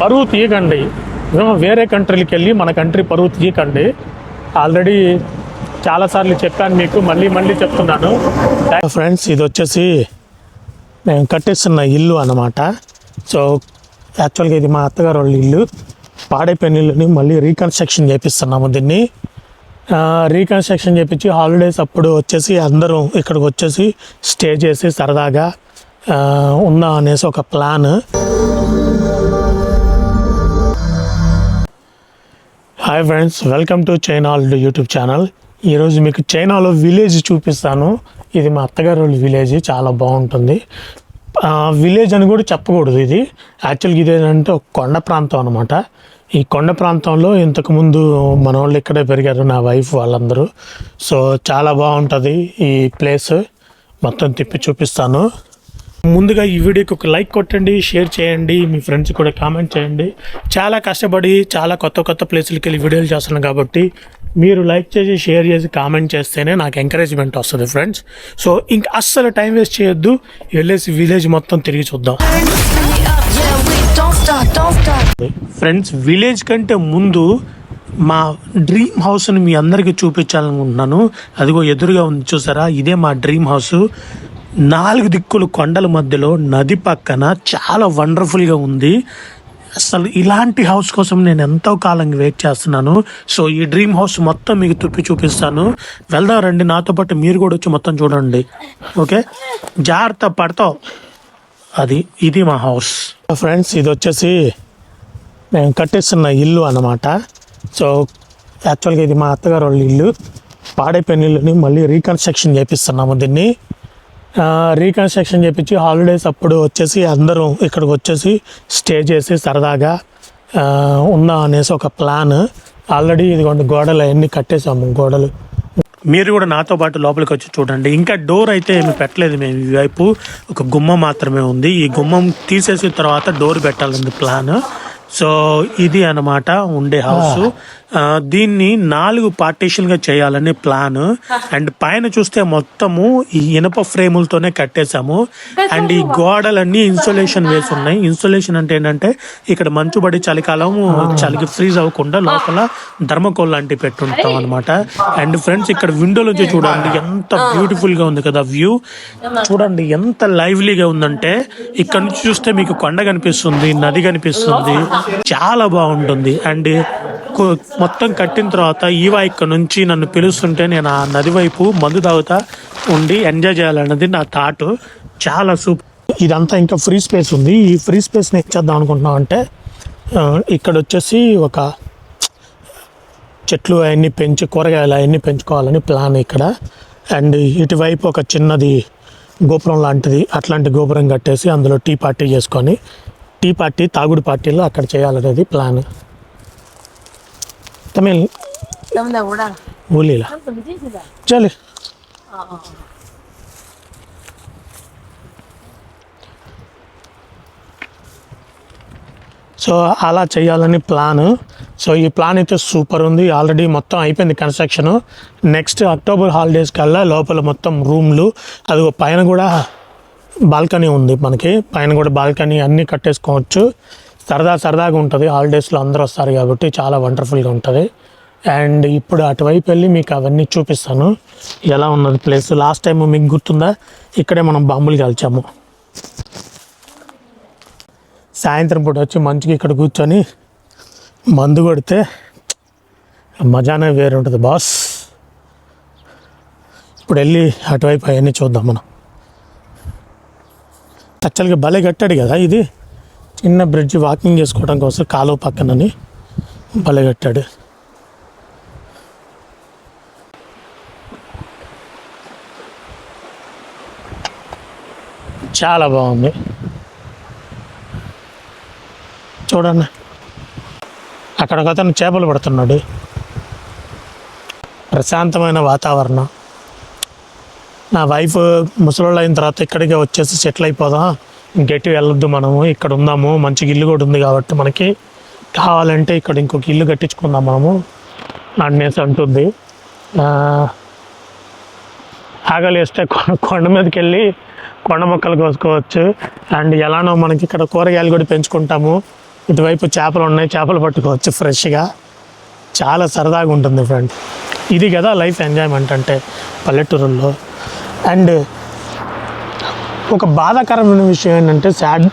పరువు తీయకండి. వేరే కంట్రీలకి వెళ్ళి మన కంట్రీ పరువు తీయకండి. ఆల్రెడీ చాలాసార్లు చెప్పాను మీకు మళ్ళీ మళ్ళీ చెప్తున్నాను. ఫ్రెండ్స్ ఇది వచ్చేసి మేము కట్టేస్తున్న ఇల్లు అన్నమాట. సో యాక్చువల్గా ఇది మా అత్తగారు వాళ్ళ ఇల్లు. పాడైపోయిన ఇల్లుని మళ్ళీ రీకన్స్ట్రక్షన్ చేపిస్తున్నాము దీన్ని. రీకన్స్ట్రక్షన్ చేపించి హాలిడేస్ అప్పుడు వచ్చేసి అందరం ఇక్కడికి వచ్చేసి స్టే చేసి సరదాగా ఉన్నా అనేసి ఒక plan hi friends welcome to China YouTube channel ఈరోజు మీకు చైనాలో విలేజ్ చూపిస్తాను. ఇది మా అత్తగారు విలేజ్ చాలా బాగుంటుంది. విలేజ్ అని కూడా చెప్పకూడదు ఇది. యాక్చువల్గా ఇది ఏంటంటే ఒక కొండ ప్రాంతం అనమాట ఈ కొండ ప్రాంతంలో ఇంతకుముందు మన వాళ్ళు ఇక్కడే పెరిగారు నా వైఫ్ వాళ్ళందరూ. సో చాలా బాగుంటుంది ఈ ప్లేస్ మొత్తం తిప్పి చూపిస్తాను. ముందుగా ఈ వీడియోకి ఒక లైక్ కొట్టండి షేర్ చేయండి మీ ఫ్రెండ్స్ కూడా కామెంట్ చేయండి. చాలా కష్టపడి చాలా కొత్త కొత్త ప్లేసులకి వెళ్ళి వీడియోలు చేస్తున్నాను కాబట్టి మీరు లైక్ చేసి షేర్ చేసి కామెంట్ చేస్తేనే నాకు ఎంకరేజ్మెంట్ వస్తుంది ఫ్రెండ్స్. సో ఇంకా అస్సలు టైం వేస్ట్ చేయొద్దు. వెళ్ళేసి విలేజ్ మొత్తం తిరిగి చూద్దాం. ఫ్రెండ్స్ విలేజ్ కంటే ముందు మా డ్రీమ్ హౌస్ని మీ అందరికీ చూపించాలనుకుంటున్నాను. అదిగో ఎదురుగా ఉంది చూసారా? ఇదే మా డ్రీమ్ హౌస్. నాలుగు దిక్కులు కొండల మధ్యలో నది పక్కన చాలా వండర్ఫుల్గా ఉంది. అసలు ఇలాంటి హౌస్ కోసం నేను ఎంతో కాలంగా వెయిట్ చేస్తున్నాను. సో ఈ డ్రీమ్ హౌస్ మొత్తం మీకు తుప్పి చూపిస్తాను. వెళ్దాం రండి నాతో పాటు మీరు కూడా వచ్చి మొత్తం చూడండి. ఓకే? జాగ్రత్త పడతావు. అది ఇది మా హౌస్. ఫ్రెండ్స్ ఇది వచ్చేసి మేము కట్టేస్తున్న ఇల్లు అన్నమాట. సో యాక్చువల్గా ఇది మా అత్తగారు వాళ్ళ ఇల్లు. పాడైపోయిన ఇల్లుని మళ్ళీ రీకన్స్ట్రక్షన్ చేపిస్తున్నాము దీన్ని. రీకన్స్ట్రక్షన్ చేపించి హాలిడేస్ అప్పుడు వచ్చేసి అందరం ఇక్కడికి వచ్చేసి స్టే చేసి సరదాగా ఆ, ఉందాం అనేసి ఒక ప్లాన్ ఆల్రెడీ ఇదిగోండి గోడలు అవన్నీ కట్టేసాము గోడలు. మీరు కూడా నాతో పాటు లోపలికి వచ్చి చూడండి. ఇంకా డోర్ అయితే ఏమి పెట్టలేదు మేము. ఈ వైపు ఒక గుమ్మం మాత్రమే ఉంది. ఈ గుమ్మం తీసేసిన తర్వాత డోర్ పెట్టాలంది ప్లాన్ సో ఇది అన్నమాట ఉండే హౌస్. ఆ, దీన్ని నాలుగు పార్టీషన్గా చేయాలని ప్లాన్ అండ్ పైన చూస్తే మొత్తము ఈ ఇనప ఫ్రేములతోనే కట్టేశాము. అండ్ ఈ గోడలన్నీ ఇన్సులేషన్ వేసి ఉన్నాయి. ఇన్సులేషన్ అంటే ఏంటంటే ఇక్కడ మంచు పడి చలికాలం చలికి ఫ్రీజ్ అవ్వకుండా లోపల ధర్మకోల్ లాంటివి పెట్టుంటాం అనమాట అండ్ ఫ్రెండ్స్ ఇక్కడ విండో నుంచి చూడండి ఎంత బ్యూటిఫుల్గా ఉంది కదా వ్యూ చూడండి ఎంత లైవ్లీగా ఉందంటే ఇక్కడ నుంచి చూస్తే మీకు కొండ కనిపిస్తుంది నది కనిపిస్తుంది. చాలా బాగుంటుంది. అండ్ మొత్తం కట్టిన తర్వాత ఈవా ఇక్కడ నుంచి నన్ను పిలుస్తుంటే నేను ఆ నది వైపు మందు తాగుతా ఉండి ఎంజాయ్ చేయాలన్నది నా థాట్. చాలా సూపర్ ఇదంతా ఇంకా ఫ్రీ స్పేస్ ఉంది. ఈ ఫ్రీ స్పేస్ని చేద్దాం అనుకుంటున్నాం అంటే ఇక్కడ వచ్చేసి ఒక చెట్లు అవన్నీ పెంచి కూరగాయలు అవన్నీ పెంచుకోవాలని ప్లాన్ ఇక్కడ. అండ్ ఇటువైపు ఒక చిన్నది గోపురం లాంటిది. అట్లాంటి గోపురం కట్టేసి అందులో టీ పార్టీ చేసుకొని టీ పార్టీ తాగుడు పార్టీలు అక్కడ చేయాలనేది ప్లాన్. తమిళ్. ఊలీలా చలి. సో అలా చేయాలని ప్లాన్. సో ఈ ప్లాన్ అయితే సూపర్ ఉంది. ఆల్రెడీ మొత్తం అయిపోయింది కన్స్ట్రక్షన్. నెక్స్ట్ అక్టోబర్ హాలిడేస్ కల్లా లోపల మొత్తం రూమ్లు. అది పైన కూడా బాల్కనీ ఉంది మనకి. పైన కూడా బాల్కనీ అన్నీ కట్టేసుకోవచ్చు. సరదా సరదాగా ఉంటుంది. హాలిడేస్లో అందరూ వస్తారు కాబట్టి చాలా వండర్ఫుల్గా ఉంటుంది. అండ్ ఇప్పుడు అటువైపు వెళ్ళి మీకు అవన్నీ చూపిస్తాను. ఎలా ఉన్నది ప్లేస్ లాస్ట్ టైం మీకు గుర్తుందా? ఇక్కడే మనం బాంబులు కాల్చాము. సాయంత్రం పూట వచ్చి మంచిగా ఇక్కడ కూర్చొని మందు కొడితే మజానే వేరు ఉంటుంది బాస్ ఇప్పుడు వెళ్ళి అటువైపు అవన్నీ చూద్దాం మనం. యాక్చువల్గా భలే కట్టాడు కదా ఇది. చిన్న బ్రిడ్జ్ వాకింగ్ చేసుకోవడం కోసం కాలువ పక్కనని భలే కట్టాడు. చాలా బాగుంది. చూడండి అక్కడ ఒక అతను చేపలు పడుతున్నాడు. ప్రశాంతమైన వాతావరణం. నా వైఫ్ ముసలోళ్ళు అయిన తర్వాత ఇక్కడికే వచ్చేసి సెటిల్ అయిపోదాం. ఇంకెటు వెళ్ళొద్దు మనము ఇక్కడ ఉందాము మంచి ఇల్లు కూడా ఉంది కాబట్టి మనకి. కావాలంటే ఇక్కడ ఇంకొక ఇల్లు కట్టించుకుందాం మనము అనేసి అంటుంది. ఆగలి ఆకలి వేస్తే కొండ మీదకి వెళ్ళి కొండ మొక్కలు కోసుకోవచ్చు. అండ్ ఎలానో మనకి ఇక్కడ కూరగాయలు కూడా పెంచుకుంటాము. ఇటువైపు చేపలు ఉన్నాయి చేపలు పట్టుకోవచ్చు ఫ్రెష్గా. చాలా సరదాగా ఉంటుంది ఫ్రెండ్. ఇది కదా లైఫ్ ఎంజాయ్మెంట్ అంటే పల్లెటూరుల్లో. అండ్ ఒక బాధాకరమైన విషయం ఏంటంటే sad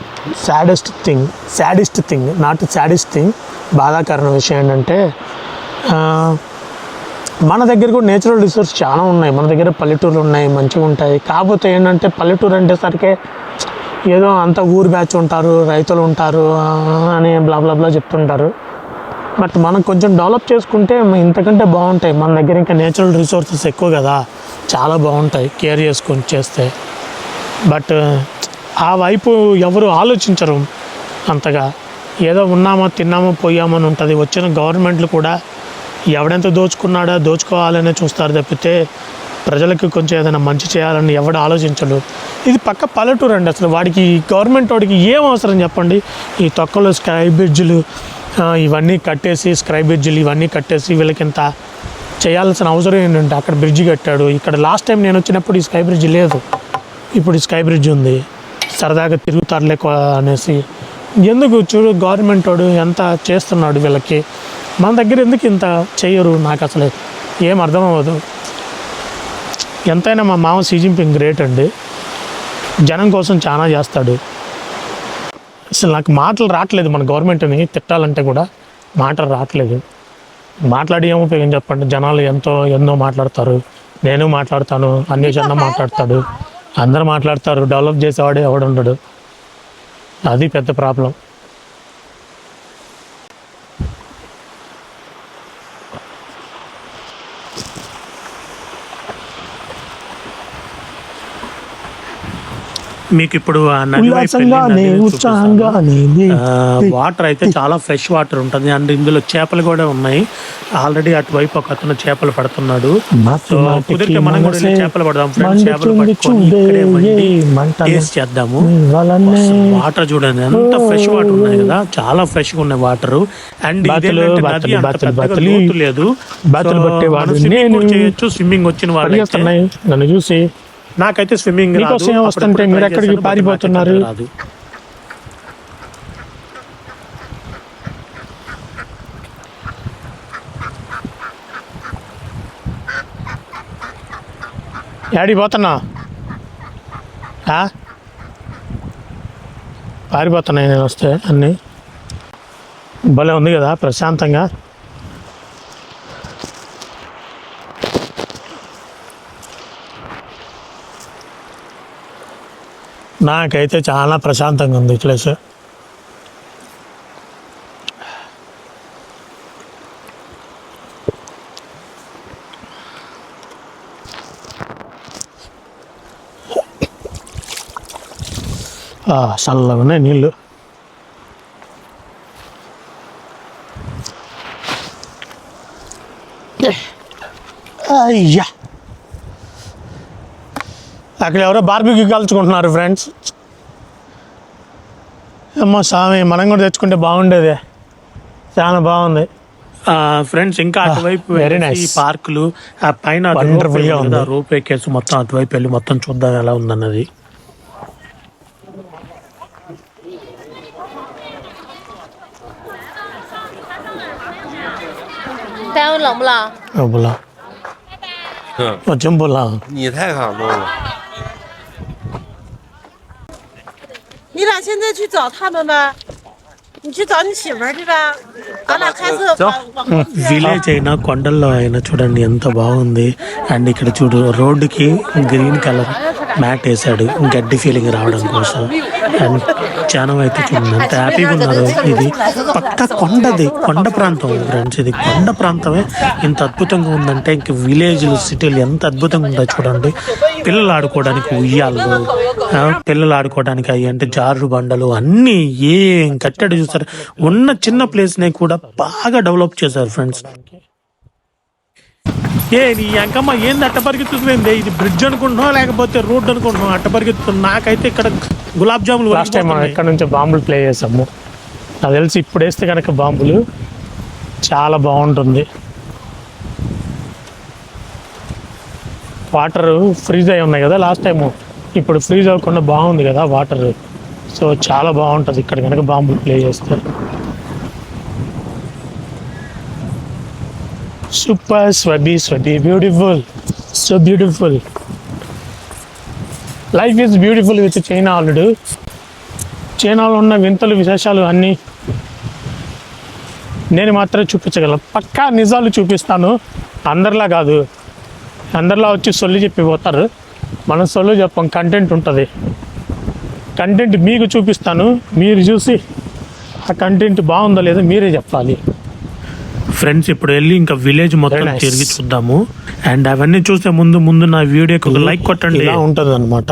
saddest thing sadist thing not saddest thing బాధాకరమైన విషయం ఏంటంటే మన దగ్గర కూడా నేచురల్ రిసోర్స్ చాలా ఉన్నాయి. మన దగ్గర పల్లెటూర్లు ఉన్నాయి మంచిగా ఉంటాయి. కాకపోతే ఏంటంటే పల్లెటూరు అంటే సరికే ఏదో అంత ఊరు బ్యాచ్ ఉంటారు రైతులు ఉంటారు అని బ్లా బ్లా బ్లా చెప్తుంటారు. బట్ మనం కొంచెం డెవలప్ చేసుకుంటే ఇంతకంటే బాగుంటాయి. మన దగ్గర ఇంకా నేచురల్ రిసోర్సెస్ ఎక్కువ కదా. చాలా బాగుంటాయి కేర్ చేసుకొని చేస్తే. బట్ ఆ వైపు ఎవరు ఆలోచించరు అంతగా. ఏదో ఉన్నామో తిన్నామో పోయామో అని ఉంటుంది. వచ్చిన గవర్నమెంట్లు కూడా ఎవడెంత దోచుకున్నాడో దోచుకోవాలనే చూస్తారు తప్పితే ప్రజలకు కొంచెం ఏదైనా మంచి చేయాలని ఎవడు ఆలోచించడు. ఇది పక్క పల్లెటూరు అండి అసలు. వాడికి గవర్నమెంట్ వాడికి ఏం అవసరం చెప్పండి? ఈ తొక్కలు స్కై బ్రిడ్జ్లు ఇవన్నీ కట్టేసి స్క్రై బ్రిడ్జ్లు ఇవన్నీ కట్టేసి వీళ్ళకి ఇంత చేయాల్సిన అవసరం ఏంటంటే అక్కడ బ్రిడ్జ్ కట్టాడు. ఇక్కడ లాస్ట్ టైం నేను వచ్చినప్పుడు ఈ స్కై బ్రిడ్జ్ లేదు. ఇప్పుడు ఈ స్కై బ్రిడ్జ్ ఉంది. సరదాగా తిరుగుతారులే అనేసి. ఎందుకు చూడు గవర్నమెంట్ వాడు ఎంత చేస్తున్నాడు వీళ్ళకి? మన దగ్గర ఎందుకు ఇంత చేయరు? నాకు అసలు ఏం అర్థం అవ్వదు ఎంతైనా మా మామ సీ జింపింగ్ గ్రేట్ అండి. జనం కోసం చాలా చేస్తాడు. అసలు నాకు మాటలు రావట్లేదు మన గవర్నమెంట్ని తిట్టాలంటే కూడా మాటలు రావట్లేదు. మాట్లాడి ఏం ఉపయోగం చెప్పండి. జనాలు ఎంతో ఎన్నో మాట్లాడతారు. నేను మాట్లాడతాను. అన్న మాట్లాడతాడు. అందరూ మాట్లాడతారు. డెవలప్ చేసేవాడే ఎవడు ఉండడు అది పెద్ద ప్రాబ్లం మీకు ఇప్పుడు ఆ నది వైపు వెళ్ళి ఉల్లాసంగానే నదిని ఉత్సాహంగానే ఆ, వాటర్ అయితే చాలా ఫ్రెష్ వాటర్ ఉంటుంది. అండ్ ఇందులో చేపలు కూడా ఉన్నాయి. ఆల్రెడీ అటువైపు ఒక అతను చేపలు పడుతున్నాడు. కుదిరితే మనం కూడా వెళ్ళి చేపలు పడదాం ఫ్రెండ్స్ చేపలు పట్టుకొని చేద్దాము. వాటర్ చూడండి. ఎంత ఫ్రెష్ వాటర్ ఉన్నాయి కదా. చాలా ఫ్రెష్గా ఉన్నాయి వాటర్ అండ్ అంత లేదు. చేయొచ్చు. స్విమ్మింగ్ వచ్చిన పరిగెత్తున్నాయి. నన్ను చూసి. నాకైతే స్విమ్మింగ్ మీకోసం వస్తుంటే మీరు ఎక్కడికి పారిపోతున్నారు? యాడికి పోతున్నా? పారిపోతున్నాయి నేను వస్తే అన్నీ. భలే ఉంది కదా ప్రశాంతంగా. నాకైతే చాలా ప్రశాంతంగా ఉంది ప్లేస్. ఆ, చల్లగా ఉన్నాయి నీళ్ళు. అయ్యా. అక్కడ ఎవరో బార్బీకి కాల్చుకుంటున్నారు ఫ్రెండ్స్ అమ్మ స్వామి మనం కూడా తెచ్చుకుంటే బాగుండేది చాలా బాగుంది ఫ్రెండ్స్ ఇంకా అటువైపు very వెళ్ళేసి nice. ఈ పార్కులు ఆ పైన Wonderful గా ఉంది. రూప్ ఎక్కేసి మొత్తం అటువైపు వెళ్ళి మొత్తం చూద్దాం ఎలా ఉందన్నది 丹文冷不冷？ బులా 嗯， వచ్చాం బులా 你太感动了。 现在去找他们呗，你去找你媳妇儿去呗，咱俩开车走往往后去。 విలేజ్ అయినా కొండల్లో అయినా చూడండి ఎంత బాగుంది అండ్ ఇక్కడ చూడు రోడ్డుకి గ్రీన్ కలర్ మ్యాట్ వేసాడు గడ్డి ఫీలింగ్ రావడం కోసం అండ్ జనం అయితే చూడండి. ఎంత హ్యాపీగా ఉన్నారు. ఇది పక్క కొండది కొండ ప్రాంతం ఫ్రెండ్స్. ఇది కొండ ప్రాంతమే. ఇంత అద్భుతంగా ఉందంటే ఇంక విలేజ్లు సిటీలు ఎంత అద్భుతంగా ఉందో చూడండి. పిల్లలు ఆడుకోవడానికి ఉయ్యాలు పిల్లలు ఆడుకోవడానికి అవి అంటే జారు బండలు అన్నీ ఏం కట్టాడు చూసారు ఉన్న చిన్న ప్లేస్ని కూడా బాగా డెవలప్ చేశారు ఫ్రెండ్స్. ఏ నీ అంకమ్మ ఏంది అట్ట పరిగెత్తుతుంది ఇది బ్రిడ్జ్ అనుకుంటున్నావు లేకపోతే రోడ్ అనుకుంటున్నావు? అట్ట పరిగెత్తుతుంది నాకైతే ఇక్కడ గులాబ్ జాములు లాస్ట్ టైం మనం. ఎక్కడ నుంచో బాంబులు ప్లే చేసాము నాకు తెలిసి ఇప్పుడు వేస్తే కనుక బాంబులు చాలా బాగుంటుంది. వాటర్ ఫ్రీజ్ అయి ఉన్నాయి కదా లాస్ట్ టైం ఇప్పుడు ఫ్రీజ్ అవ్వకుండా బాగుంది కదా వాటర్ సో చాలా బాగుంటుంది ఇక్కడ కనుక బాంబులు ప్లే చేస్తే. సూపర్ స్వబీ స్వబీ beautiful so beautiful life is beautiful with China already చైనాలో ఉన్న వింతలు విశేషాలు అన్నీ నేను మాత్రమే చూపించగలను. పక్కా నిజాలు చూపిస్తాను. అందరిలా కాదు. అందరిలా వచ్చి సొల్లు చెప్పిపోతారు. మనం సొల్లు చెప్పం కంటెంట్ ఉంటుంది. కంటెంట్ మీకు చూపిస్తాను. మీరు చూసి ఆ కంటెంట్ బాగుందో లేదో మీరే చెప్పాలి. ఫ్రెండ్స్ ఇప్పుడు వెళ్ళి ఇంకా విలేజ్ మొత్తం. తిరిగి చూద్దాము. అండ్ అవన్నీ చూసే ముందు ముందు నా వీడియోకి ఒక లైక్ కొట్టండి. ఉంటుంది అనమాట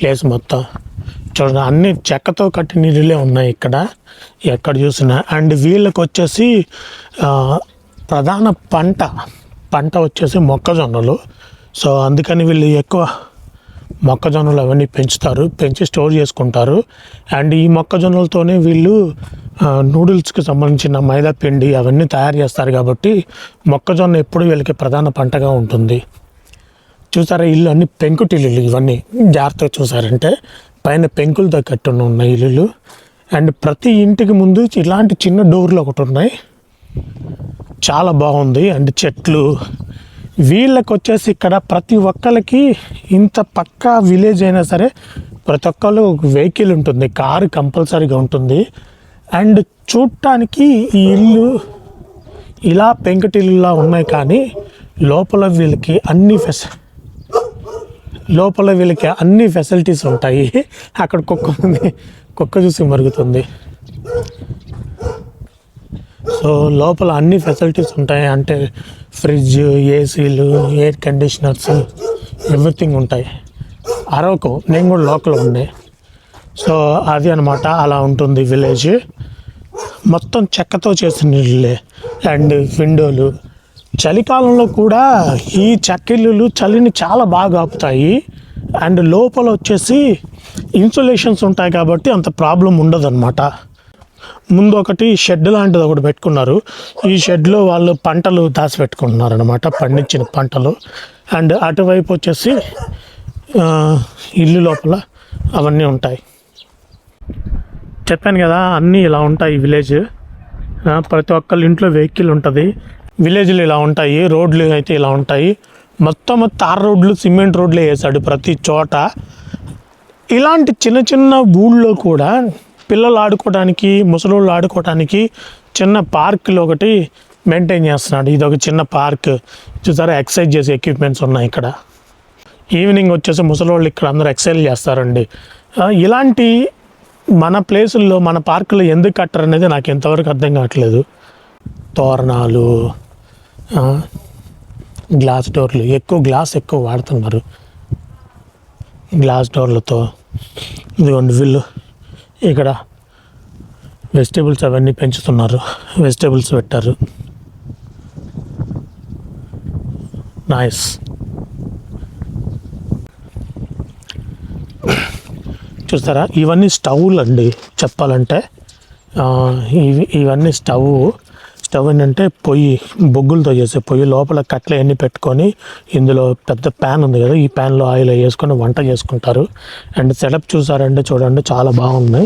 ప్లేస్ మొత్తం. చూడండి అన్ని చెక్కతో కట్టిన ఇల్లులే ఉన్నాయి ఇక్కడ. ఎక్కడ చూసినా. అండ్ వీళ్ళకి వచ్చేసి ప్రధాన పంట. పంట వచ్చేసి మొక్కజొన్నలు. సో అందుకని వీళ్ళు ఎక్కువ మొక్కజొన్నలు అవన్నీ పెంచుతారు. పెంచి స్టోర్ చేసుకుంటారు. అండ్ ఈ మొక్కజొన్నలతోనే వీళ్ళు నూడిల్స్కి సంబంధించిన మైదా పిండి అవన్నీ తయారు చేస్తారు కాబట్టి మొక్కజొన్న ఎప్పుడు వీళ్ళకి ప్రధాన పంటగా ఉంటుంది. చూసారా ఇల్లు అన్ని పెంకుటిల్లులు ఇవన్నీ జాగ్రత్తగా చూసారంటే పైన పెంకులతో కట్టున్న ఉన్నాయి ఇల్లులు. అండ్ ప్రతి ఇంటికి ముందు ఇలాంటి చిన్న డోర్లు ఒకటి ఉన్నాయి. చాలా బాగుంది. అండ్ చెట్లు. వీళ్ళకి వచ్చేసి ఇక్కడ ప్రతి ఒక్కరికి ఇంత పక్కా విలేజ్ అయినా సరే ప్రతి ఒక్కళ్ళు ఒక వెహికల్ ఉంటుంది. కారు కంపల్సరీగా ఉంటుంది. అండ్ చూడటానికి ఈ ఇల్లు ఇలా పెంకటిల్లులా ఉన్నాయి కానీ లోపల వీళ్ళకి అన్ని ఫెస్ లోపల వీళ్ళకి అన్ని ఫెసిలిటీస్ ఉంటాయి. అక్కడ కుక్క ఉంది. కుక్క చూసి మరుగుతుంది. సో లోపల అన్ని ఫెసిలిటీస్ ఉంటాయి. అంటే ఫ్రిడ్జ్ ఏసీలు ఎయిర్ కండిషనర్స్ ఎవ్రీథింగ్ ఉంటాయి. అరకు నేను కూడా లోకల్ ఉన్నాయి సో అది అనమాట అలా ఉంటుంది విలేజ్. మొత్తం చెక్కతో చేసిన ఇళ్ళే అండ్ విండోలు. చలికాలంలో కూడా ఈ చెక్కిళ్ళు చలిని చాలా బాగా ఆపుతాయి. అండ్ లోపల వచ్చేసి ఇన్సులేషన్స్ ఉంటాయి కాబట్టి అంత ప్రాబ్లం ఉండదన్నమాట. ముందు ఒకటి షెడ్ లాంటిది ఒకటి పెట్టుకున్నారు. ఈ షెడ్లో వాళ్ళు పంటలు దాచిపెట్టుకుంటున్నారు అనమాట పండించిన పంటలు. అండ్ అటువైపు వచ్చేసి ఇల్లు లోపల అవన్నీ ఉంటాయి. చెప్పాను కదా అన్నీ ఇలా ఉంటాయి విలేజ్. ప్రతి ఒక్కళ్ళ ఇంట్లో వెహికల్ ఉంటుంది. విలేజ్లు ఇలా ఉంటాయి రోడ్లు అయితే ఇలా ఉంటాయి. మొత్తం తార్ రోడ్లు సిమెంట్ రోడ్లే వేసాడు ప్రతి చోట. ఇలాంటి చిన్న చిన్న ఊళ్ళో కూడా పిల్లలు ఆడుకోవడానికి ముసలోళ్ళు ఆడుకోవడానికి చిన్న పార్కులు ఒకటి మెయింటైన్ చేస్తున్నాడు. ఇది ఒక చిన్న పార్క్. చూసారా ఎక్సర్సైజ్ చేసే ఎక్విప్మెంట్స్ ఉన్నాయి ఇక్కడ. ఈవినింగ్ వచ్చేసి ముసలోళ్ళు ఇక్కడ అందరూ ఎక్సర్సైజ్ చేస్తారండి. ఇలాంటి మన ప్లేసుల్లో మన పార్కులు ఎందుకు కట్టరు అనేది నాకు ఎంతవరకు అర్థం కావట్లేదు. తోరణాలు గ్లాస్ డోర్లు ఎక్కువ గ్లాస్ ఎక్కువ వాడుతున్నారు. గ్లాస్ డోర్లతో. ఇదిగోండి వీళ్ళు ఇక్కడ వెజిటేబుల్స్ అవన్నీ పెంచుతున్నారు. వెజిటేబుల్స్ పెట్టారు. నైస్. చూస్తారా? ఇవన్నీ స్టవ్లు అండి చెప్పాలంటే. ఇవి ఇవన్నీ స్టవ్ స్టవ్ ఏంటంటే పొయ్యి బొగ్గులతో చేసే పొయ్యి. లోపల కట్టెలు ఎన్ని పెట్టుకొని ఇందులో పెద్ద ప్యాన్ ఉంది కదా ఈ ప్యాన్లో ఆయిల్ వేసుకొని వంట చేసుకుంటారు. అండ్ సెటప్ చూసారంటే చూడండి చాలా బాగుంది.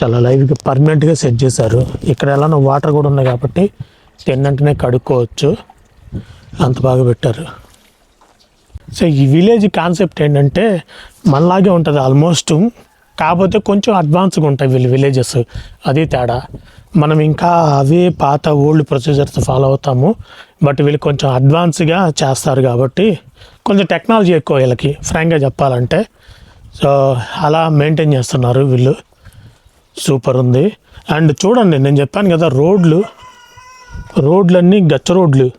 చాలా లైవ్గా పర్మనెంట్గా సెట్ చేశారు. ఇక్కడ ఎలానో వాటర్ కూడా ఉన్నాయి కాబట్టి తిన్నంటనే కడుక్కోవచ్చు. అంత బాగా పెట్టారు. సో ఈ విలేజ్ కాన్సెప్ట్ ఏంటంటే మనలాగే ఉంటుంది ఆల్మోస్ట్ కాకపోతే కొంచెం అడ్వాన్స్గా ఉంటాయి వీళ్ళు విలేజెస్ అది తేడా. మనం ఇంకా అవే పాత ఓల్డ్ ప్రొసీజర్స్ ఫాలో అవుతాము. బట్ వీళ్ళు కొంచెం అడ్వాన్స్గా చేస్తారు కాబట్టి కొంచెం టెక్నాలజీ ఎక్కువ వీళ్ళకి ఫ్రాంక్గా చెప్పాలంటే. సో అలా మెయింటైన్ చేస్తున్నారు వీళ్ళు. సూపర్ ఉంది. అండ్ చూడండి నేను చెప్పాను కదా రోడ్లు. రోడ్లన్నీ గచ్చ రోడ్లు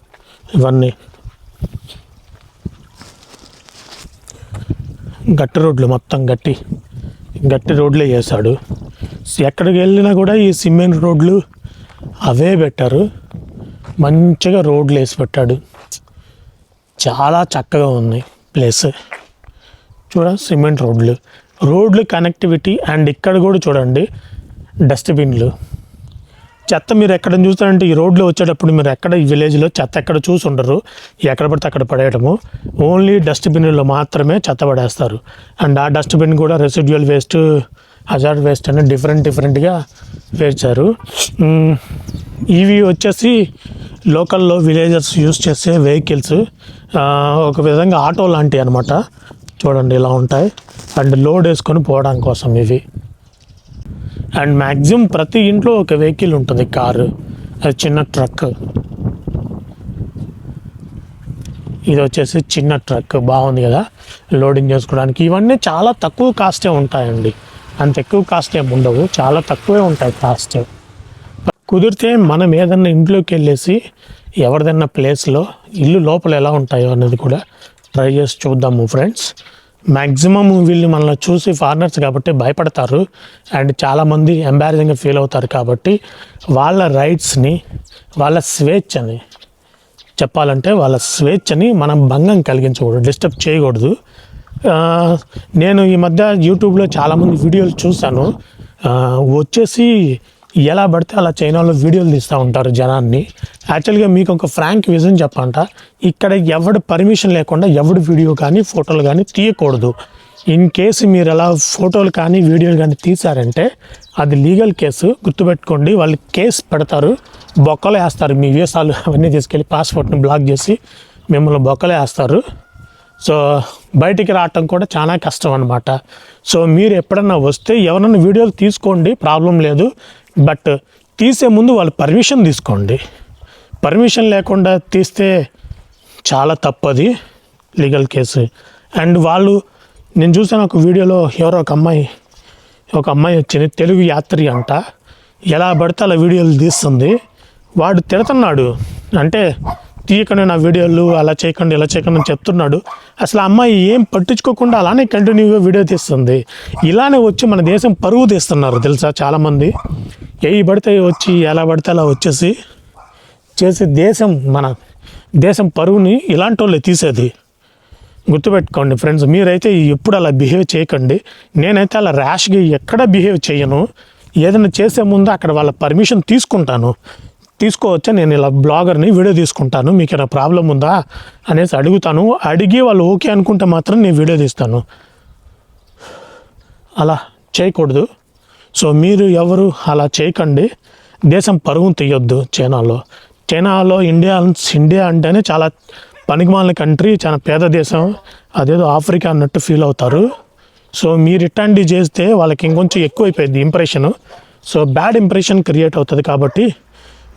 ఇవన్నీ. గట్టి రోడ్లు మొత్తం గట్టి. గట్టి రోడ్లే చేశాడు. ఎక్కడికి వెళ్ళినా కూడా ఈ సిమెంట్ రోడ్లు అవే పెట్టారు. మంచిగా రోడ్లు వేసి పెట్టాడు. చాలా చక్కగా ఉంది ప్లేస్. చూడ సిమెంట్ రోడ్లు. రోడ్లు కనెక్టివిటీ అండ్ ఇక్కడ కూడా చూడండి డస్ట్బిన్లు చెత్త మీరు ఎక్కడ చూస్తారంటే ఈ రోడ్లో వచ్చేటప్పుడు మీరు ఎక్కడ ఈ విలేజ్లో చెత్త ఎక్కడ చూసి ఉండరు. ఎక్కడ పడితే అక్కడ పడేయడము. ఓన్లీ డస్ట్బిన్లో మాత్రమే చెత్త పడేస్తారు. అండ్ ఆ డస్ట్బిన్ కూడా రెసిడ్యువల్ వేస్ట్ హజార్డ్ వేస్ట్ అని డిఫరెంట్ డిఫరెంట్గా వేర్చారు ఇవి వచ్చేసి లోకల్లో విలేజర్స్ యూస్ చేసే వెహికల్స్. ఒక విధంగా ఆటో లాంటివి అనమాట చూడండి ఇలా ఉంటాయి. అండ్ లోడ్ వేసుకొని పోవడం కోసం ఇవి. అండ్ మ్యాక్సిమం ప్రతి ఇంట్లో ఒక వెహికల్ ఉంటుంది కారు. అది చిన్న ట్రక్ ఇది వచ్చేసి చిన్న ట్రక్ బాగుంది కదా? లోడింగ్ చేసుకోవడానికి. ఇవన్నీ చాలా తక్కువ కాస్టే ఉంటాయండి. అంత ఎక్కువ కాస్ట్ ఏమి ఉండవు. చాలా తక్కువే ఉంటాయి కాస్ట్ కుదిరితే మనం ఏదన్నా ఇంట్లోకి వెళ్ళేసి ఎవరిదన్నా ప్లేస్లో ఇల్లు లోపల ఎలా ఉంటాయో అనేది కూడా ట్రై చేసి చూద్దాము ఫ్రెండ్స్ మ్యాక్సిమం వీళ్ళు మనల్ని చూసి ఫారినర్స్ కాబట్టి భయపడతారు. అండ్ చాలామంది ఎంబారసింగ్గా ఫీల్ అవుతారు కాబట్టి వాళ్ళ రైట్స్ని వాళ్ళ స్వేచ్ఛని చెప్పాలంటే వాళ్ళ స్వేచ్ఛని మనం భంగం కలిగించకూడదు డిస్టర్బ్ చేయకూడదు. నేను ఈ మధ్య యూట్యూబ్లో చాలామంది వీడియోలు చూశాను. వచ్చేసి ఎలా పడితే అలా చైనాలో వీడియోలు తీస్తూ ఉంటారు జనాన్ని. యాక్చువల్గా మీకు ఒక ఫ్రాంక్ విజన్ చెప్పంట ఇక్కడ ఎవడు పర్మిషన్ లేకుండా ఎవడు వీడియో కానీ ఫోటోలు కానీ తీయకూడదు. ఇన్ కేసు మీరు అలా ఫోటోలు కానీ వీడియోలు కానీ తీశారంటే అది లీగల్ కేసు గుర్తుపెట్టుకోండి. వాళ్ళు కేసు పెడతారు. బొక్కలు వేస్తారు. మీ వీసాలు అవన్నీ తీసుకెళ్ళి పాస్పోర్ట్ని బ్లాక్ చేసి మిమ్మల్ని బొక్కలు వేస్తారు. సో బయటికి రావటం కూడా చాలా కష్టం అనమాట సో మీరు ఎప్పుడన్నా వస్తే ఎవరన్నా వీడియోలు తీసుకోండి. ప్రాబ్లం లేదు. బట్ తీసే ముందు వాళ్ళు పర్మిషన్ తీసుకోండి. పర్మిషన్ లేకుండా తీస్తే చాలా తప్పది లీగల్ కేసు. అండ్ వాళ్ళు నేను చూసాను ఒక వీడియోలో ఎవరో ఒక అమ్మాయి ఒక అమ్మాయి వచ్చింది తెలుగు యాత్రి అంట. ఎలా పడితే అలా వీడియోలు తీస్తుంది. వాడు తిడుతున్నాడు. అంటే తీయకండి నా వీడియోలు అలా చేయకండి ఇలా చేయకండి అని చెప్తున్నాడు. అసలు ఆ అమ్మాయి ఏం పట్టించుకోకుండా అలానే కంటిన్యూగా వీడియో తీస్తుంది. ఇలానే వచ్చి మన దేశం పరువు తీస్తున్నారు తెలుసా చాలామంది. ఏ పడితే వచ్చి ఎలా పడితే అలా వచ్చేసి చేసి దేశం మన దేశం పరువుని ఇలాంటి వాళ్ళే తీసేది. గుర్తుపెట్టుకోండి ఫ్రెండ్స్ మీరైతే ఎప్పుడు అలా బిహేవ్ చేయకండి. నేనైతే అలా ర్యాష్గా ఎక్కడ బిహేవ్ చేయను. ఏదైనా చేసే ముందు అక్కడ వాళ్ళ పర్మిషన్ తీసుకుంటాను. తీసుకోవచ్చా? నేను ఇలా బ్లాగర్ని వీడియో తీసుకుంటాను. మీకు ఏమైనా ప్రాబ్లం ఉందా? అనేసి అడుగుతాను. అడిగి వాళ్ళు ఓకే అనుకుంటే మాత్రం నేను వీడియో తీస్తాను. అలా చేయకూడదు. సో మీరు ఎవరు అలా చేయకండి. దేశం పరుగును తీయొద్దు చైనాలో. చైనాలో ఇండియా ఇండియా అంటేనే చాలా పనికిమాలిన కంట్రీ చాలా పేద దేశం. అదేదో ఆఫ్రికా అన్నట్టు ఫీల్ అవుతారు. సో మీరు ఇట్లాంటివి చేస్తే వాళ్ళకి ఇంకొంచెం ఎక్కువైపోయింది impression so bad impression create అవుతుంది కాబట్టి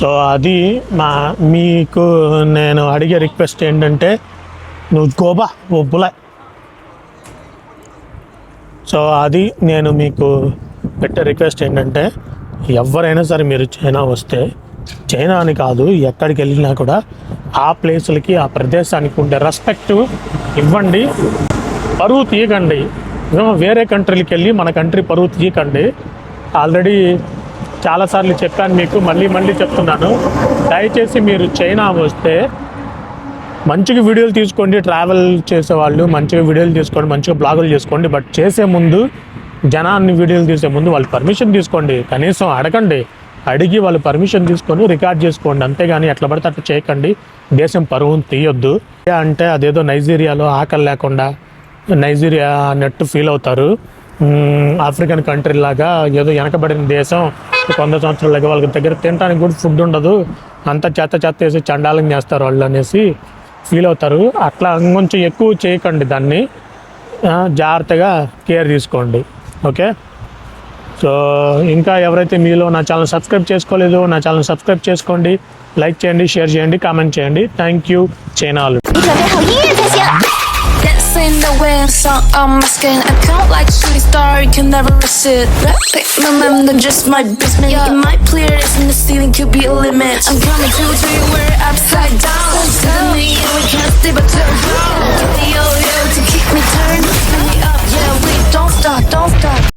సో అది మా మీకు నేను అడిగే రిక్వెస్ట్ ఏంటంటే నువ్వు గోబా ఒప్పులే సో అది నేను మీకు పెట్టే రిక్వెస్ట్ ఏంటంటే ఎవరైనా సరే మీరు చైనా వస్తే చైనా అని కాదు ఎక్కడికి వెళ్ళినా కూడా ఆ ప్లేసులకి ఆ ప్రదేశానికి ఉండే రెస్పెక్ట్ ఇవ్వండి. పరువు తీయకండి. వేరే కంట్రీలకి వెళ్ళి మన కంట్రీ పరువు తీయకండి. ఆల్రెడీ చాలాసార్లు చెప్పాను మీకు మళ్ళీ మళ్ళీ చెప్తున్నాను. దయచేసి మీరు చైనా వస్తే మంచిగా వీడియోలు తీసుకోండి ట్రావెల్ చేసేవాళ్ళు మంచిగా వీడియోలు తీసుకోండి మంచిగా బ్లాగులు చేసుకోండి బట్ చేసే ముందు జనాన్ని వీడియోలు తీసే ముందు వాళ్ళు పర్మిషన్ తీసుకోండి. కనీసం అడగండి. అడిగి వాళ్ళు పర్మిషన్ తీసుకొని రికార్డ్ చేసుకోండి. అంతేగాని ఎట్లా పడితే అట్లా చేయకండి. దేశం పరువును తీయొద్దు. అంటే అదేదో నైజీరియాలో ఆకలి లేకుండా నైజీరియా అన్నట్టు ఫీల్ అవుతారు. ఆఫ్రికన్ కంట్రీ లాగా ఏదో వెనకబడిన దేశం వంద సంవత్సరాలకి వాళ్ళకి దగ్గర తినడానికి కూడా ఫుడ్ ఉండదు. అంతా చెత్త చెత్త వేసి చండాలం చేస్తారు వాళ్ళు అనేసి ఫీల్ అవుతారు. అట్లా కొంచెం ఎక్కువ చేయకండి దాన్ని. జాగ్రత్తగా కేర్ తీసుకోండి. ఓకే సో ఇంకా ఎవరైతే మీలో నా ఛానల్ సబ్స్క్రైబ్ చేసుకోలేదో నా ఛానల్ సబ్స్క్రైబ్ చేసుకోండి. లైక్ చేయండి షేర్ చేయండి కామెంట్ చేయండి. థ్యాంక్ యూ చైనాలు in the wind, sun on my skin. I count like shooting star, you can never miss it. Pick my just my basement. Yeah. In my playlist, in the ceiling could be a limit. I'm coming to you, we're upside down. Suddenly, and we can't stay but turn around. Get yo to keep me turned. Me up, yeah, we don't stop, don't stop.